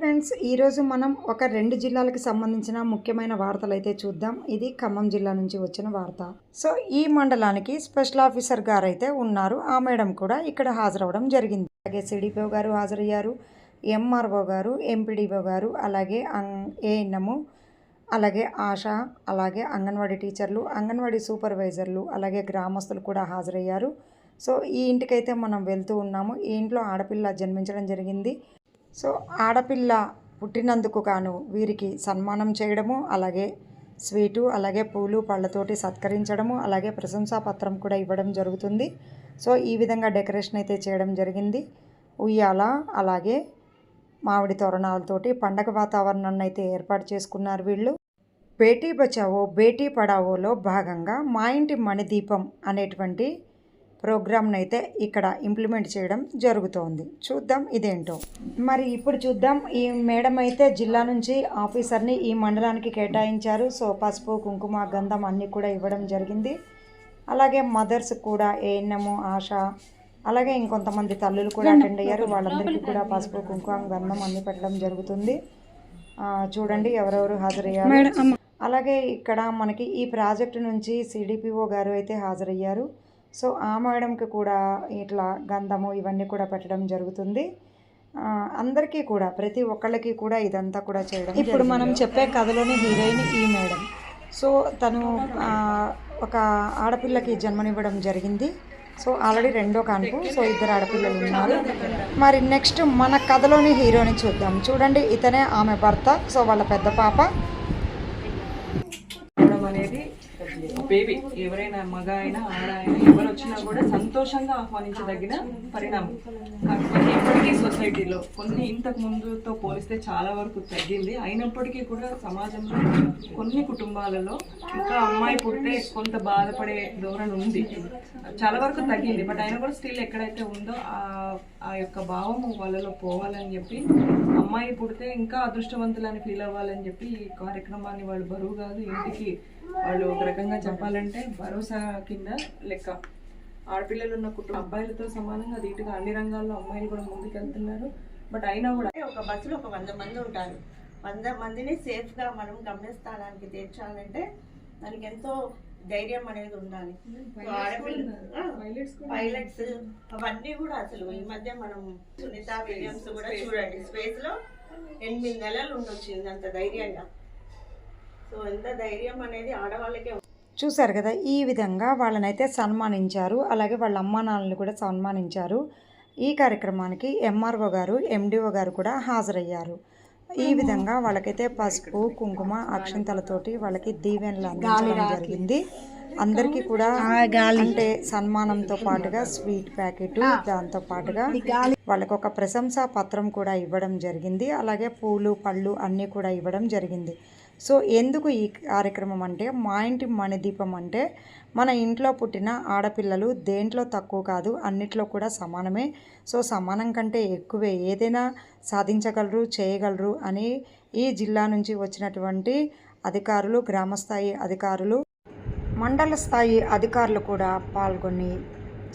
Friends ఈరోజు మనం ఒక రెండు జిల్లాలకు సంబంధించిన ముఖ్యమైన వార్తలు అయితే చూద్దాం. ఇది ఖమ్మం జిల్లా నుంచి వచ్చిన వార్త. సో ఈ మండలానికి స్పెషల్ ఆఫీసర్ గారు అయితే ఉన్నారు. ఆ మేడం కూడా ఇక్కడ హాజరవడం జరిగింది. అలాగే సిడిపిఓ గారు హాజరయ్యారు. ఎంఆర్ఓ గారు ఎంపీడీఓ గారు అలాగే ఏఎన్ఎము అలాగే ఆశ అలాగే అంగన్వాడీ టీచర్లు అంగన్వాడీ సూపర్వైజర్లు అలాగే గ్రామస్తులు కూడా హాజరయ్యారు. సో ఈ ఇంటికైతే మనం వెళ్తూ ఉన్నాము. ఈ ఇంట్లో ఆడపిల్ల జన్మించడం జరిగింది. సో ఆడపిల్ల పుట్టినందుకు గాను వీరికి సన్మానం చేయడము అలాగే స్వీటు అలాగే పూలు పళ్ళతోటి సత్కరించడము అలాగే ప్రశంసా పత్రం కూడా ఇవ్వడం జరుగుతుంది. సో ఈ విధంగా డెకరేషన్ అయితే చేయడం జరిగింది. ఉయ్యాల అలాగే మామిడి తోరణాలతోటి పండగ వాతావరణాన్ని అయితే ఏర్పాటు చేసుకున్నారు వీళ్ళు. బేటీ బచావో బేటీ పడావోలో భాగంగా మా ఇంటి మణిదీపం అనేటువంటి ప్రోగ్రామ్ని అయితే ఇక్కడ ఇంప్లిమెంట్ చేయడం జరుగుతోంది. చూద్దాం ఇదేంటో. మరి ఇప్పుడు చూద్దాం. ఈ మేడం అయితే జిల్లా నుంచి ఆఫీసర్ని ఈ మండలానికి కేటాయించారు. సో పసుపు కుంకుమ గంధం అన్నీ కూడా ఇవ్వడం జరిగింది. అలాగే మదర్స్ కూడా ఏఎన్ఎం ఆశ అలాగే ఇంకొంతమంది తల్లులు కూడా అటెండ్ అయ్యారు. వాళ్ళందరికీ కూడా పసుపు కుంకుమ గంధం అన్ని పెట్టడం జరుగుతుంది. చూడండి ఎవరెవరు హాజరయ్యారు. అలాగే ఇక్కడ మనకి ఈ ప్రాజెక్టు నుంచి సిడిపిఓ గారు అయితే హాజరయ్యారు. సో ఆ మేడంకి కూడా ఇట్లా గంధము ఇవన్నీ కూడా పెట్టడం జరుగుతుంది. అందరికీ కూడా ప్రతి ఒక్కళ్ళకి కూడా ఇదంతా కూడా చేయడం ఇప్పుడు మనం చెప్పే కథలోని హీరోయిన్ ఈ మేడం. సో తను ఒక ఆడపిల్లకి జన్మనివ్వడం జరిగింది. సో ఆల్రెడీ రెండో కాన్పు సో ఇద్దరు ఆడపిల్లలు ఉన్నారు. మరి నెక్స్ట్ మన కథలోని హీరోని చూద్దాం. చూడండి ఇతనే ఆమె భర్త సో వాళ్ళ పెద్ద పాప అనేది బేబీ ఎవరైనా మగ అయినా ఆడ అయినా ఎవరు వచ్చినా కూడా సంతోషంగా ఆహ్వానించదగిన పరిణామం. కాకపోతే ఇప్పటికీ సొసైటీలో కొన్ని ఇంతకు ముందుతో పోలిస్తే చాలా వరకు తగ్గింది. అయినప్పటికీ కూడా సమాజంలో కొన్ని కుటుంబాలలో ఇంకా అమ్మాయి పుట్టే కొంత బాధపడే ధోరణి ఉంది. చాలా వరకు తగ్గింది. బట్ అయినా కూడా స్టిల్ ఎక్కడైతే ఉందో ఆ యొక్క భావము వాళ్ళలో పోవాలని చెప్పి అమ్మాయి పుడితే ఇంకా అదృష్టవంతులని ఫీల్ అవ్వాలని చెప్పి ఈ కార్యక్రమాన్ని వాళ్ళు బరువు కాదు ఇంటికి వాళ్ళు ఒక రకంగా చెప్పాలంటే భరోసా కింద లెక్క. ఆడపిల్లలు ఉన్న కుటుంబ అబ్బాయిలతో సమానంగా ధీటుగా అన్ని రంగాల్లో అమ్మాయిలు కూడా ముందుకెళ్తున్నారు. బట్ అయినా కూడా ఒక బస్సులో ఒక వంద మంది ఉంటారు. వంద మందిని సేఫ్గా మనం గమ్యస్థానానికి తీర్చాలంటే దానికి ఎంతో ధైర్యం అనేది ఉండాలి. పైలట్స్ అవన్నీ కూడా అసలు ఈ మధ్య మనం సునీత విలియమ్స్ కూడా చూడండి. స్పేస్లో ఎనిమిది నెలలు ఉండొచ్చింది అంత ధైర్యంగా. సో ఎంత ధైర్యం అనేది ఆడవాళ్ళకే చూశారు కదా ఈ విధంగా వాళ్ళనైతే సన్మానించారు. అలాగే వాళ్ళ అమ్మా నాన్నని కూడా సన్మానించారు. ఈ కార్యక్రమానికి ఎంఆర్ఓ గారు ఎండిఓ గారు కూడా హాజరయ్యారు. ఈ విధంగా వాళ్ళకైతే పసుపు కుంకుమ అక్షంతలతోటి వాళ్ళకి దీవెనలు అందించడం జరిగింది. అందరికీ కూడా అంటే సన్మానంతో పాటుగా స్వీట్ ప్యాకెట్ దాంతో పాటుగా వాళ్ళకి ఒక ప్రశంసా పత్రం కూడా ఇవ్వడం జరిగింది. అలాగే పూలు పళ్ళు అన్నీ కూడా ఇవ్వడం జరిగింది. సో ఎందుకు ఈ కార్యక్రమం అంటే మా ఇంటి మణిదీపం అంటే మన ఇంట్లో పుట్టిన ఆడపిల్లలు దేంట్లో తక్కువ కాదు అన్నిట్లో కూడా సమానమే. సో సమానం కంటే ఎక్కువే. ఏదైనా సాధించగలరు చేయగలరు అని ఈ జిల్లా నుంచి వచ్చినటువంటి అధికారులు గ్రామస్థాయి అధికారులు మండల స్థాయి అధికారులు కూడా పాల్గొని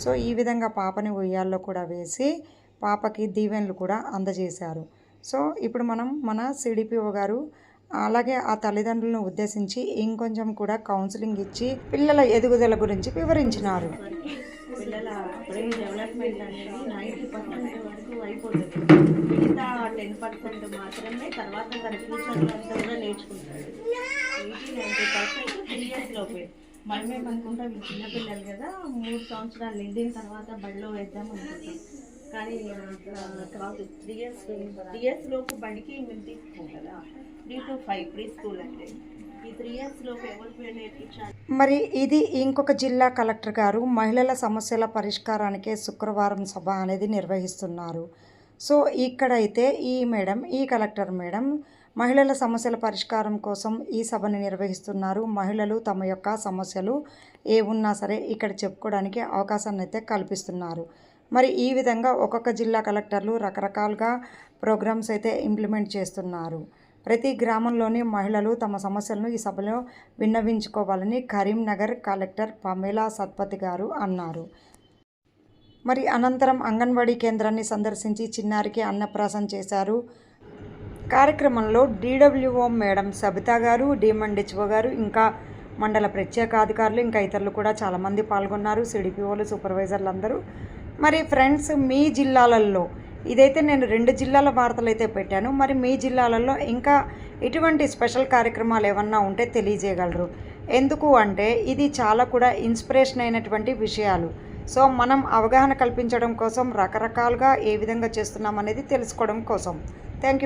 సో ఈ విధంగా పాపని ఉయ్యాల్లో కూడా వేసి పాపకి దీవెనలు కూడా అందజేశారు. సో ఇప్పుడు మనం మన సిడిపిఓ గారు అలాగే ఆ తల్లిదండ్రులను ఉద్దేశించి ఇంకొంచెం కూడా కౌన్సిలింగ్ ఇచ్చి పిల్లల ఎదుగుదల గురించి వివరించినారు. పిల్లల బ్రెయిన్ డెవలప్మెంట్ అనేది నైంటీ పర్సెంట్ వరకు అయిపోతుంది. మిగతా టెన్ పర్సెంట్ మాత్రమే తర్వాత తన ఫ్యూచర్లో అంతా కూడా నేర్చుకుంటాడు eighty ninety percent three years లోపే మనమేమనుకుంటాం చిన్నపిల్లలు కదా మూడు సంవత్సరాలు నిండిన తర్వాత బడిలో వేద్దాం అనుకుంటాం. కానీ కాదు త్రీ ఇయర్స్ త్రీ ఇయర్స్ లోపు బడికి మేము తీసుకుంటాం కదా. Three to five preschool అంటే ఈ త్రీ ఎవరికి నేర్పించాలి మరి ఇది ఇంకొక జిల్లా కలెక్టర్ గారు మహిళల సమస్యల పరిష్కారానికే శుక్రవారం సభ అనేది నిర్వహిస్తున్నారు. సో ఇక్కడైతే ఈ మేడం ఈ కలెక్టర్ మేడం మహిళల సమస్యల పరిష్కారం కోసం ఈ సభని నిర్వహిస్తున్నారు. మహిళలు తమ యొక్క సమస్యలు ఏ ఉన్నా సరే ఇక్కడ చెప్పుకోవడానికి అవకాశాన్ని అయితే కల్పిస్తున్నారు. మరి ఈ విధంగా ఒక్కొక్క జిల్లా కలెక్టర్లు రకరకాలుగా ప్రోగ్రామ్స్ అయితే ఇంప్లిమెంట్ చేస్తున్నారు. ప్రతి గ్రామంలోని మహిళలు తమ సమస్యలను ఈ సభలో విన్నవించుకోవాలని కరీంనగర్ కలెక్టర్ పమేలా సత్పతి గారు అన్నారు. మరి అనంతరం అంగన్వాడీ కేంద్రాన్ని సందర్శించి చిన్నారికి అన్నప్రాసం చేశారు. కార్యక్రమంలో డీడబ్ల్యూఓ మేడం సబితా గారు డిఎంఎండ్హెచ్ఓ గారు ఇంకా మండల ప్రత్యేక అధికారులు ఇంకా ఇతరులు కూడా చాలామంది పాల్గొన్నారు. సిడిపిఓలు సూపర్వైజర్లు అందరూ. మరి ఫ్రెండ్స్ మీ జిల్లాలలో ఇదైతే నేను రెండు జిల్లాల వార్తలు అయితే పెట్టాను. మరి మీ జిల్లాలలో ఇంకా ఇటువంటి స్పెషల్ కార్యక్రమాలు ఏమన్నా ఉంటే తెలియజేయగలరు. ఎందుకు అంటే ఇది చాలా కూడా ఇన్స్పిరేషన్ అయినటువంటి విషయాలు. సో మనం అవగాహన కల్పించడం కోసం రకరకాలుగా ఏ విధంగా చేస్తున్నాం అనేది తెలుసుకోవడం కోసం. Thank you